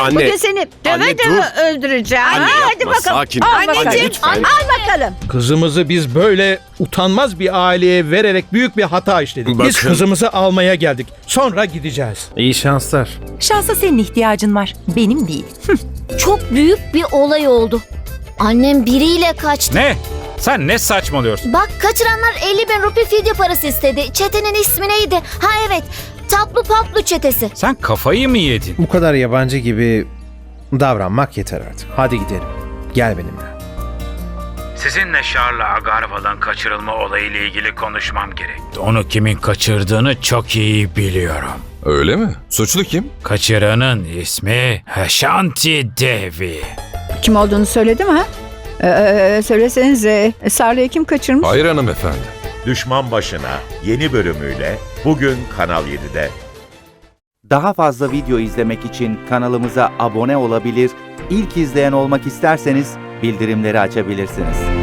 Anne. Bugün seni döve Anne, döve dur. öldüreceğim. Anne, Ha, hadi yapma, bakalım. sakin. Al Anne, bakalım. lütfen. Al bakalım. Kızımızı biz böyle utanmaz bir aileye vererek büyük bir hata işledik. Biz Bakın. kızımızı almaya geldik. Sonra gideceğiz. İyi şanslar. Şansa senin ihtiyacın var. Benim değil. Çok büyük bir olay oldu. Annem biriyle kaçtı. Ne? Sen ne saçmalıyorsun? Bak kaçıranlar 50 bin rupi fidye parası istedi. Çetenin ismi neydi? Ha evet. Taplu Paplu çetesi. Sen kafayı mı yedin? Bu kadar yabancı gibi davranmak yeter artık. Hadi gidelim. Gel benimle. Sizinle Charles Agarwal'ın kaçırılma olayıyla ilgili konuşmam gerek. Onu kimin kaçırdığını çok iyi biliyorum. Öyle mi? Suçlu kim? Kaçıranın ismi Shanti Devi. Kim olduğunu söyledi mi? Ee, söylesenize Sarlı'yı kim kaçırmış? Hayır hanımefendi. Düşman Başına yeni bölümüyle bugün Kanal 7'de. Daha fazla video izlemek için kanalımıza abone olabilir, ilk izleyen olmak isterseniz bildirimleri açabilirsiniz.